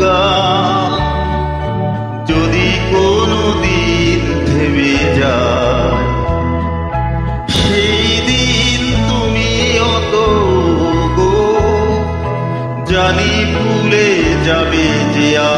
গান। যদি কোনো দিন তুমি গো। জানি ভুলে যাবে যে আমার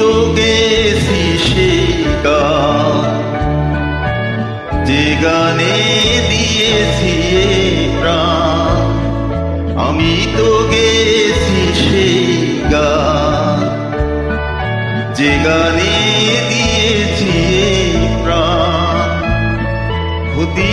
তো গেছি সেই গান যে গানে দিয়েছি প্রাণ, আমি তো গেছি সেই গান যে গানে দিয়েছি প্রাণ, ক্ষতি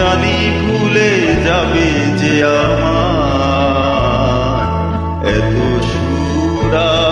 জানি ভুলে যাবে যে আমার এত সুরা